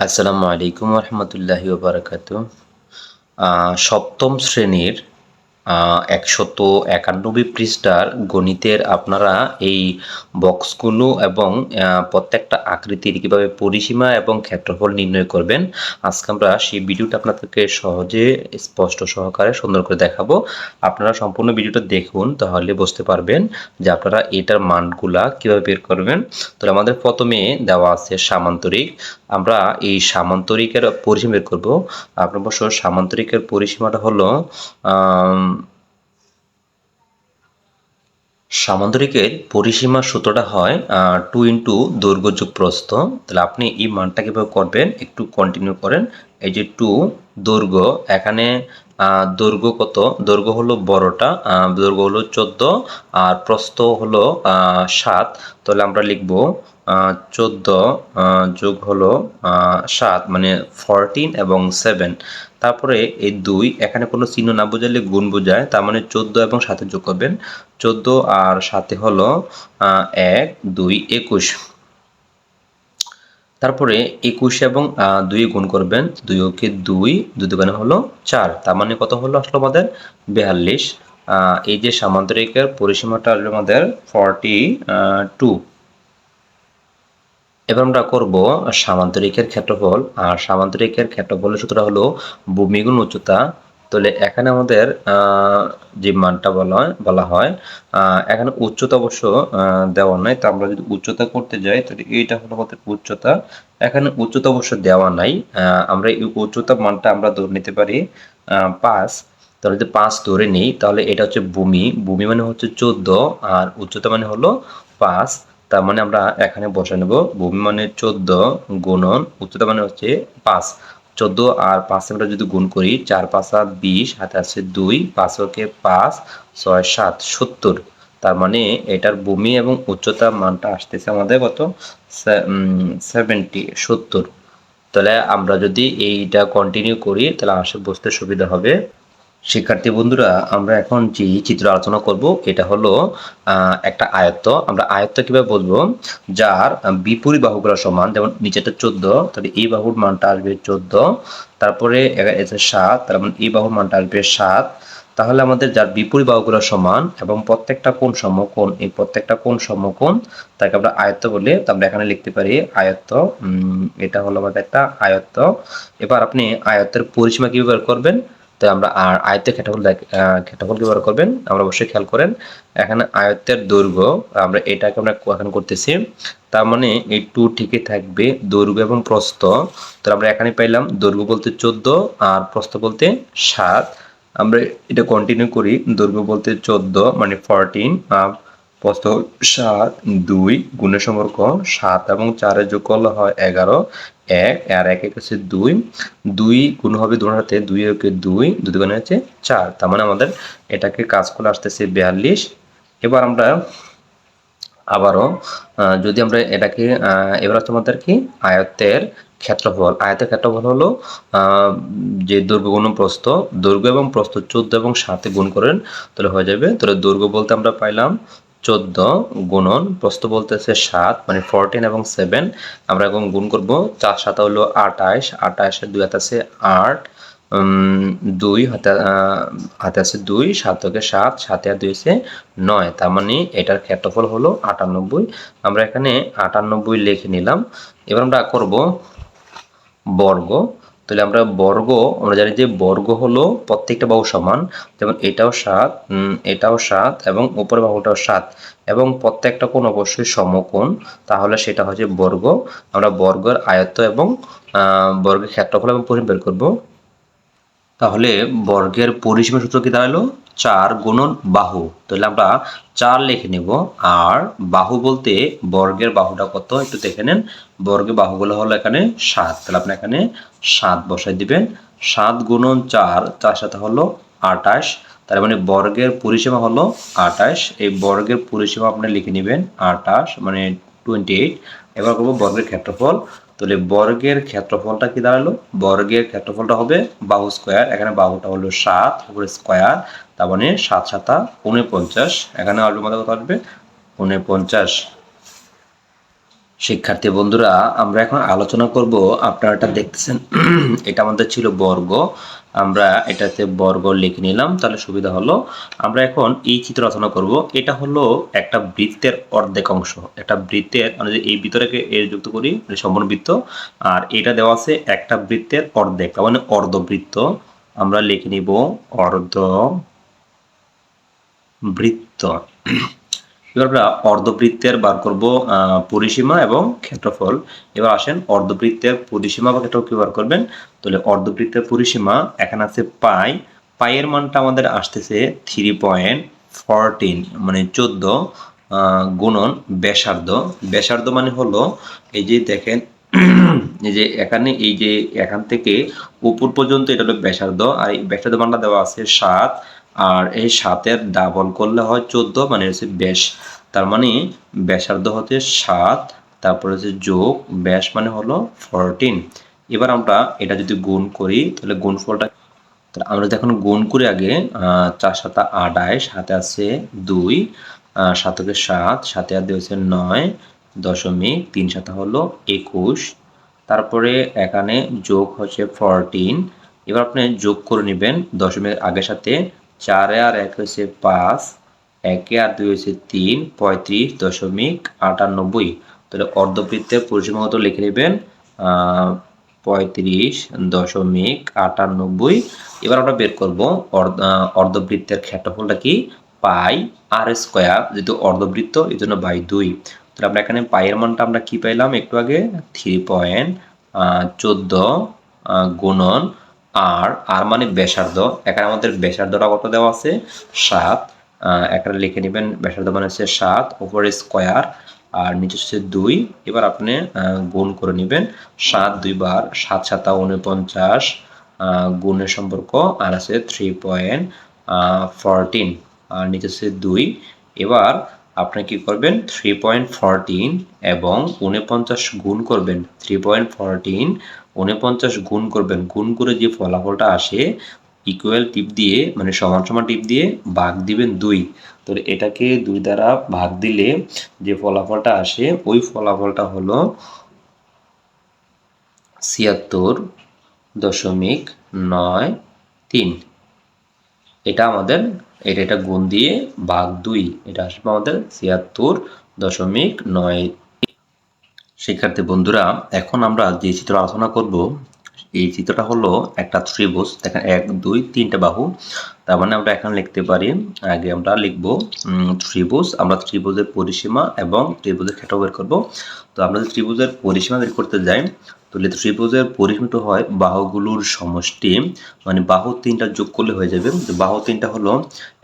আসসালামু আলাইকুম রহমতুল্লাহি বারাকাত সপ্তম শ্রেণির একশত একানব্বই পৃষ্ঠার গণিতের আপনারা এই বক্সগুলো এবং প্রত্যেকটা আকৃতির কীভাবে পরিসীমা এবং ক্ষেত্রফল নির্ণয় করবেন, আজকে আমরা সেই ভিডিওটা আপনাদেরকে সহজে, স্পষ্ট সহকারে সুন্দর করে দেখাবো। আপনারা সম্পূর্ণ ভিডিওটা দেখুন, তাহলে বুঝতে পারবেন যে আপনারা এটার মানগুলা কীভাবে বের করবেন। তো আমাদের প্রথমে দেওয়া আছে সামান্তরিক। আমরা এই সামান্তরিকের পরিসীমা বের করব। আপনার অবশ্য সামান্তরিকের পরিসীমাটা হলো সামান্তরিকের পরিসীমা সূত্রটা হয় টু ইন্টু দৈর্ঘ্য যোগ প্রস্থ তাহলে আপনি এই মানটা কীভাবে করবেন? একটু কন্টিনিউ করেন। এই যে টু দৈর্ঘ্য, এখানে দৈর্ঘ্য কত? দৈর্ঘ্য হলো বড়টা দৈর্ঘ্য হলো চোদ্দ, আর প্রস্থ হলো সাত। তাহলে আমরা লিখব চোদ্দ যোগ হলো সাত মানে ফরটিন এবং সেভেন তারপরে এই দুই, এখানে কোনো চিহ্ন না বোঝালে গুণ বোঝায়, তার মানে চোদ্দ এবং সাথে যোগ করবেন। চোদ্দ আর সাথে হলো এক, দুই, একুশ। তারপরে একুশ এবং দুই গুণ করবেন। দুই ওকে দুই দুই দোকানে হলো চার। তার মানে কত হলো আসলো আমাদের? বেয়াল্লিশ। এই যে সামান্তরিকের পরিসীমাটা আসলে আমাদের ফর্টি টু এবার আমরা করব সামান্তরিকের ক্ষেত্রফল। আর সামান্তরিকের ক্ষেত্রফলের সূত্রটা হলো ভূমিগুণ উচ্চতা। তাহলে এখানে আমাদের যে মানটা বলা হয় বলা হয় এখানে উচ্চতা অবশ্য দেওয়া নাই। তো আমরা যদি উচ্চতা করতে যাই, তাহলে এইটা হলো আমাদের উচ্চতা। এখানে উচ্চতা অবশ্য দেওয়া নাই। আমরা এই উচ্চতা মানটা আমরা ধরে নিতে পারি পাঁচ। তাহলে যদি পাঁচ ধরে নিই, তাহলে এটা হচ্ছে ভূমি। ভূমি মানে হচ্ছে চোদ্দ, আর উচ্চতা মানে হলো পাঁচ। তার মানে আমরা এখানে বসে নেব ভূমি মানে চোদ্দ গুণন, উচ্চতা মানে হচ্ছে পাঁচ। চোদ্দ আর পাঁচ আমরা যদি গুণ করি, চার পাঁচ সাত বিশ হাতে আছে দুই, পাঁচ ওকে পাঁচ, ছয় সাত সত্তর। তার মানে এটার ভূমি এবং উচ্চতা মানটা আসতেছে আমাদের কত? সেভেন্টি সত্তর। তাহলে আমরা যদি এইটা কন্টিনিউ করি, তাহলে আসে বুঝতে সুবিধা হবে। শিক্ষার্থী বন্ধুরা, আমরা এখন যে চিত্র আলোচনা করব, এটা হলো একটা আয়ত্ত। আমরা আয়ত্ত কীভাবে বলব? যার বিপরীত বাহুগুলো সমান, যেমন নিচেটা চোদ্দ, তাহলে এই বাহুর মানটা আসবে চোদ্দ। তারপরে সাত, তার মানে এই বাহুর মানটা আসবে সাত। তাহলে আমাদের যার বিপরীত বাহুগুলো সমান এবং প্রত্যেকটা কোণ সমকোণ, এই প্রত্যেকটা কোণ সমকোণ, তাকে আমরা আয়ত্ত বলে। তো আমরা এখানে লিখতে পারি আয়ত্ত এটা হলো আমাদের একটা আয়ত্ত। এবার আপনি আয়ত্তের পরিসীমা কীভাবে করবেন? তো আমরা আর আয়ত্তের ক্ষেত্রফল ক্ষেত্রফল ব্যবহার করবেন? আমরা অবশ্যই খেয়াল করেন, এখানে আয়ত্তের দৈর্ঘ্য, আমরা এটাকে আমরা এখন করতেছি, তার মানে এই টু ঠিকই থাকবে, দৈর্ঘ্য এবং প্রস্থ। তো আমরা এখানে পাইলাম দৈর্ঘ্য বলতে চোদ্দ আর প্রস্থ বলতে সাত। আমরা এটা কন্টিনিউ করি, দৈর্ঘ্য বলতে চোদ্দ মানে ফরটিন প্রস্থ সাত, দুই, গুণের সম্পর্ক সাত এবং চারের যোগ করলে হয় এগারো, এক, আর এক এক হচ্ছে দুই। দুই গুণ হবে দুটোর হাতে, দুই একে দুই দুই গুণে হচ্ছে চার। তার মানে আমাদের এটাকে কাজ করে আসতেছে বিয়াল্লিশ। এবার আমরা আবারও যদি আমরা এটাকে এবার হচ্ছে আমাদের কি? আয়ত্তের ক্ষেত্রফল। আয়তের ক্ষেত্রফল হলো যে দৈর্ঘ্য গুণ প্রস্থ, দৈর্ঘ্য এবং প্রস্থ চোদ্দ এবং সাথে গুণ করেন, তাহলে হয়ে যাবে। তাহলে দৈর্ঘ্য বলতে আমরা পাইলাম চোদ্দ গুণন, প্রস্থ বলতেছে সাত মানে ফোরটিন এবং সেভেন আমরা এখন গুণ করব চার, সাতা হলো আঠাশ আঠাশের দুই হাত আছে আট দুই হাতে হাতে আছে দুই, সাতকে সাত, সাতে আর দুই আছে নয়, তার মানে এটার ক্ষেত্রফল হলো আটানব্বই। আমরা এখানে আটানব্বই লিখে নিলাম। এবার আমরা করব বর্গ। তাহলে আমরা বর্গ, আমরা জানি যে বর্গ হলো প্রত্যেকটা বাহু সমান, যেমন এটাও সাত এটাও সাত, এবং উপরের বাহুটাও সাত, এবং প্রত্যেকটা কোণ অবশ্যই সমকোণ, তাহলে সেটা হচ্ছে বর্গ। আমরা বর্গের আয়ত্ত এবং বর্গের ক্ষেত্রফল এবং পরিমাপ বের করব। তাহলে বর্গের পরিসীমা সূত্র কি দাঁড়াল? চার গুণন বাহু। তাহলে আমরা চার লিখে নেব। আর বাহু বলতে বর্গের বাহুটা কত? একটু দেখে নেন। বর্গের বাহুগুলো হলো এখানে সাত। তাহলে আপনি এখানে সাত বসাই দিবেন। সাত গুণন চার চার সাথে হলো আটাশ তার মানে বর্গের পরিসীমা হলো আটাশ এই বর্গের পরিসীমা আপনি লিখে নেবেন আটাশ মানে টোয়েন্টি এইট এবার করব বর্গের ক্ষেত্রফল। তাহলে বর্গের ক্ষেত্রফলটা কি দাঁড়াল? বর্গের ক্ষেত্রফলটা হবে বাহু স্কোয়ার এখানে বাহুটা হলো সাত, উপরে স্কোয়ার তার মানে সাত সাতা, উনপঞ্চাশ। এখানে আলু মাথা কত আসবে? উনপঞ্চাশ। শিক্ষার্থী বন্ধুরা, আমরা এখন আলোচনা করব আপনারা এটা দেখতেছেন, এটা আমাদের ছিল বর্গ। আমরা এটাতে বর্গ লিখে নিলাম, তাহলে সুবিধা হলো। আমরা এখন এই চিত্র রচনা করব। এটা হলো একটা বৃত্তের অর্ধেক অংশ। একটা বৃত্তের মানে এই ভিতরেকে এর যুক্ত করি মানে সম্পূর্ণ বৃত্ত, আর এটা দেওয়া আছে একটা বৃত্তের অর্ধেক মানে অর্ধবৃত্ত। আমরা লিখে নিব অর্ধ বৃত্ত। এবার আমরা অর্ধবৃত্তের বার করব পরিসীমা এবং ক্ষেত্রফল। এবার আসেন অর্ধবৃত্তের পরিসীমা বা ক্ষেত্রফল কি বার করবেন? তাহলে অর্ধবৃত্তের পরিসীমা এখানে আছে পাই। পাইয়ের মানটা আমাদের আসতেছে থ্রি পয়েন্ট ফরটিন মানে চোদ্দ গুণন ব্যাসার্ধ। ব্যাসার্ধ মানে হলো এই যে দেখেন, এই যে এখানে, এই যে এখান থেকে উপর পর্যন্ত এটা হলো ব্যাসার্ধ। আর এই ব্যাসার্ধ মানটা দেওয়া আছে সাত। আর এই সাতের ডাবল করলে হয় চোদ্দ মানে হচ্ছে ব্যাস। তার মানে ব্যাসার্ধ হচ্ছে সাত, তারপরে হচ্ছে যোগ, ব্যাস মানে হলো ফোরটিন এবার আমরা এটা যদি গুণ করি, তাহলে গুণফলটা তাহলে আমরা এখন গুণ করি আগে চার সাতা আড়াইশ সাথে আছে দুই সাতকে সাত সাথে আর হচ্ছে নয়, দশমিক তিন সাথে হলো একুশ। তারপরে এখানে যোগ হচ্ছে ফোরটিন এবার আপনি যোগ করে নেবেন দশমিক আগের সাথে চারে আর এক হয়েছে পাঁচ, একে আর দুই হয়েছে তিন, পঁয়ত্রিশ দশমিক আটানব্বই। তাহলে অর্ধবৃত্তের পরিসীমা কত লিখে নেবেন? পঁয়ত্রিশ দশমিক আটানব্বই। এবার আমরা বের করব অর্ধবৃত্তের ক্ষেত্রফলটা কি? পাই আর স্কোয়ার, যেহেতু অর্ধবৃত্ত এই জন্য বাই দুই। তাহলে আমরা এখানে পাইয়ের মানটা আমরা কি পাইলাম একটু আগে? থ্রি পয়েন্ট চোদ্দ গুণন আর আর মানে ব্যাসার্ধ। এখানে আমাদের ব্যাসার্ধটা কত দেওয়া আছে? সাত। এখানে লিখে নেবেন, ব্যাসার্ধ মানে হচ্ছে সাত ওপর স্কোয়ার, আর নিচে হচ্ছে দুই। এবার আপনি গুণ করে নেবেন। সাত দুইবার সাত সাতা উনপঞ্চাশ গুণের সম্পর্ক, আর আছে থ্রি পয়েন্ট ফরটিন আর নিচে হচ্ছে দুই। এবার আপনি কি করবেন? থ্রি পয়েন্ট ফরটিন এবং উনপঞ্চাশ গুণ করবেন। থ্রি পয়েন্ট ফরটিন উনপঞ্চাশ গুণ করবেন। গুণ করে যে ফলাফলটা আসে ইকুয়াল টিপ দিয়ে মানে সমান সমান টিপ দিয়ে ভাগ দিবেন দুই। তো এটাকে দুই দ্বারা ভাগ দিলে যে ফলাফলটা আসে, ওই ফলাফলটা হলো ছিয়াত্তর দশমিক নয় তিন। এটা আমাদের এটা এটা গুণ দিয়ে ভাগ দুই, এটা আসবে আমাদের ছিয়াত্তর দশমিক নয়। শিক্ষার্থী বন্ধুরা, এখন আমরা যে চিত্র আলোচনা করব এই চিত্রটা হলো একটা ত্রিভুজ দেখেন এক, দুই, তিনটা বাহু। তার মানে আমরা এখানে লিখতে পারি, আগে আমরা লিখব ত্রিভুজ, আমরা ত্রিভুজের পরিসীমা এবং ত্রিভুজের ক্ষেত্র বের করব। তো আমরা যদি ত্রিভুজের পরিসীমা বের করতে যাই, তাহলে ত্রিভুজের পরিসীমাটা হয় বাহুগুলোর সমষ্টি মানে বাহু তিনটা যোগ করলে হয়ে যাবে। বাহু তিনটা হলো,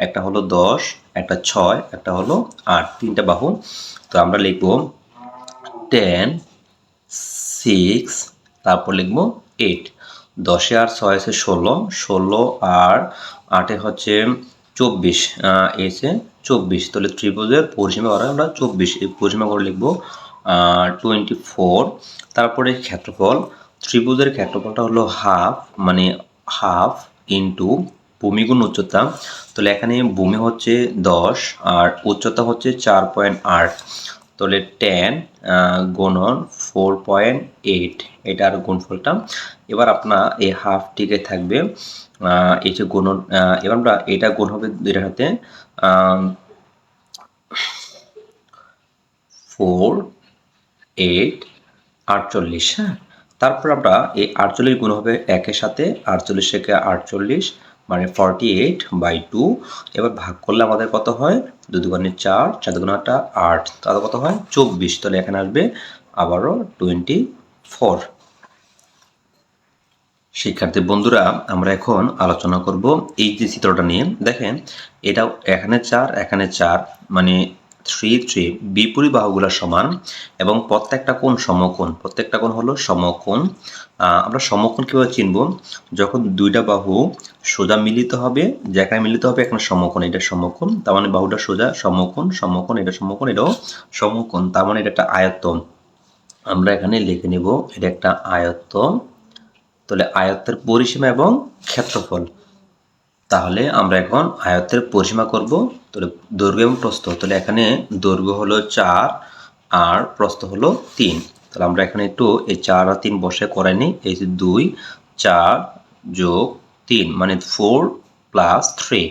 একটা হলো দশ, একটা ছয়, একটা হলো আট, তিনটা বাহু। তো আমরা লিখব টেন, সিক্স, তারপর লিখব এইট দশে আর ছয় আছে ষোলো। ষোলো আর আটে হচ্ছে চব্বিশ। এসে চব্বিশ। তাহলে ত্রিভুজের পরিসীমা করা আমরা চব্বিশ। এই পরিসীমা করে লিখব টোয়েন্টি ফোর তারপরে ক্ষেত্রফল। ত্রিভুজের ক্ষেত্রফলটা হলো হাফ মানে হাফ ইন্টু ভূমিগুণ উচ্চতা। তাহলে এখানে ভূমি হচ্ছে দশ আর উচ্চতা হচ্ছে চার পয়েন্ট আট। তাহলে টেন গুণন ফোর পয়েন্ট এইট এটা এটার গুণফলটা এবার আপনার এই হাফটিকে থাকবে এই যে গুণন এবার আমরা এটা গুণ হবে দুইটার হাতে ফোর এইট আটচল্লিশ হ্যাঁ? তারপর আমরা এই আটচল্লিশ গুণ হবে একের সাথে, আটচল্লিশ থেকে আটচল্লিশ মানে ফর্টি এইট বাই টু এবার ভাগ করলে আমাদের কত হয়? দু দুগুণে চার চার দুগুণাটা আট। তাহলে কত হয়? চব্বিশ। তাহলে এখানে আসবে আবারও টোয়েন্টি ফোর শিক্ষার্থী বন্ধুরা, আমরা এখন আলোচনা করব এই যে চিত্রটা নিয়ে। দেখেন এটা এখানে চার এখানে চার মানে থ্রি থ্রি বিপরীত বাহুগুলো সমান এবং প্রত্যেকটা কোণ সমকোণ। প্রত্যেকটা কোণ হলো সমকোণ। আমরা সমকোণ কীভাবে চিনব? যখন দুইটা বাহু সোজা মিলিত হবে, যেখানে মিলিত হবে এখানে সমকোণ, এটা সমকোণ। তার মানে বাহুটা সোজা, সমকোণ সমকোণ, এটা সমকোণ, এটাও সমকোণ। তার মানে এটা একটা আয়ত্ত আমরা এখানে লিখে নিব, এটা একটা আয়ত্ত তাহলে আয়ত্তের পরিসীমা এবং ক্ষেত্রফল। তাহলে আমরা এখন আয়ত্তের পরিসীমা করব। তাহলে দৈর্ঘ্য এবং প্রস্থ। তাহলে এখানে দৈর্ঘ্য হলো চার আর প্রস্থ হলো তিন। তাহলে আমরা এখানে একটু এই চার আর তিন বসে করে নিই। এই যে দুই, চার যোগ তিন মানে ফোর প্লাস থ্রি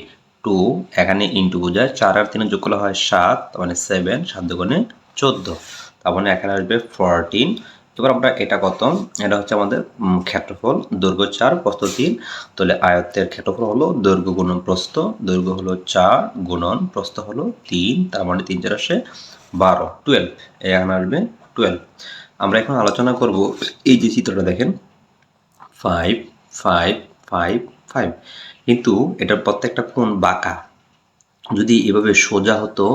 টু এখানে ইন্টু বোঝায়। চার আর তিনে যোগ করলে হয় সাত মানে সেভেন সাত দুগুণে চোদ্দ। তার মানে এখানে আসবে ফোরটিন এবার আমরা এটা কত এটা হচ্ছে আমাদের ক্ষেত্রফল, দৈর্ঘ্য চার, প্রস্থ তিন। তাহলে আয়ত্তের ক্ষেত্রফল হলো দৈর্ঘ্য গুণন প্রস্থ। দৈর্ঘ্য হলো চার গুণন প্রস্থ হলো তিন, তার মানে তিন চার বারো টুয়েলভ এখানে আসবে টুয়েলভ আমরা এখন আলোচনা করব এই যে চিত্রটা দেখেন। ফাইভ ফাইভ ফাইভ ফাইভ কিন্তু এটার প্রত্যেকটা কোণ বাঁকা। যদি এভাবে সোজা হতো,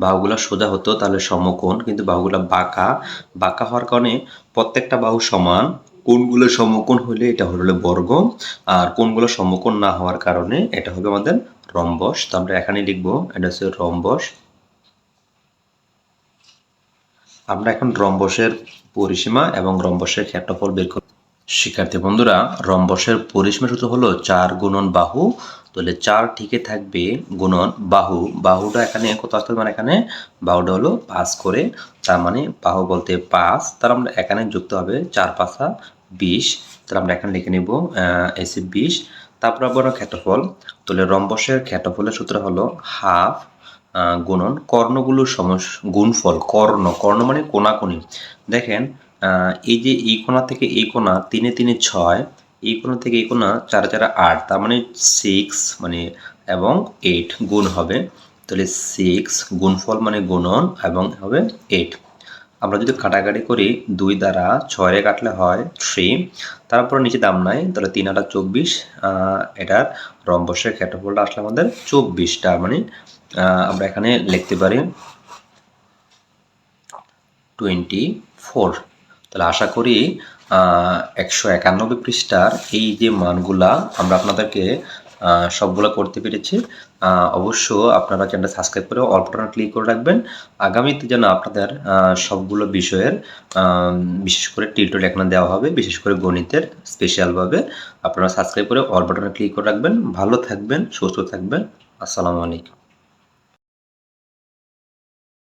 বাহুগুলা সোজা হতো, তাহলে সমকোণ, কিন্তু বাহুগুলা বাঁকা। বাঁকা হওয়ার কারণে প্রত্যেকটা বাহু সমান। কোনগুলো সমকোণ হলে এটা হলো বর্গ, আর কোণগুলো সমকোণ না হওয়ার কারণে এটা হবে আমাদের রম্বস। তো আমরা এখানে লিখব, এটা হচ্ছে রম্বস। আমরা এখন রম্বসের পরিসীমা এবং রম্বসের ক্ষেত্রফল বের করব। শিক্ষার্থী বন্ধুরা, রম্বসের পরিসীমা সূত্র হলো চার গুণন বাহু তাহলে চার ঠিকই থাকবে গুণন বাহু। বাহুটা এখানে কত আসতে মানে এখানে বাহুটা হলো পাঁচ করে। তার মানে বাহু বলতে পাঁচ। তার আমরা এখানে যুক্ত হবে চার পাঁচা বিশ। তাহলে আমরা এখানে লিখে নিব এসে বিশ। তারপর আবার ক্ষেত্রফল। তাহলে রম্বসের ক্ষেত্রফলের সূত্র হলো হাফ গুণন কর্ণগুলোর সমস, গুণফল, কর্ণ। কর্ণ মানে কোনাকুনি। দেখেন এই যে এই কোণা থেকে এই কোণা তিনে তিনে ছয় এই কোণা থেকে এই কোণা চার চারা আট, তার মানে সিক্স মানে এবং এইট গুণ হবে। তাহলে সিক্স গুণফল মানে গুণন এবং হবে এইট আমরা যদি কাটাকাটি করি, দুই দ্বারা ছয়ে কাটলে হয় থ্রি তারপর নিচে দাম নাই, তাহলে তিন আটা চব্বিশ এটার রম্বসের ক্ষেত্রফলটা আসলে আমাদের চব্বিশটা মানে আমরা এখানে লিখতে পারি টোয়েন্টি ফোর তাহলে আশা করি একশো একানব্বই পৃষ্ঠার এই যে মানগুলা আমরা আপনাদেরকে সবগুলো করতে পেরেছি। অবশ্য আপনারা চ্যানেলটা সাবস্ক্রাইব করে অল্পটা ক্লিক করে রাখবেন। আগামীতে যেন আপনাদের সবগুলো বিষয়ের বিশেষ করে টিউটোরিয়াল এখানে দেওয়া হবে, বিশেষ করে গণিতের স্পেশালভাবে আপনারা সাবস্ক্রাইব করে অল ক্লিক করে রাখবেন। ভালো থাকবেন, সুস্থ থাকবেন। আসসালামু আলাইকুম।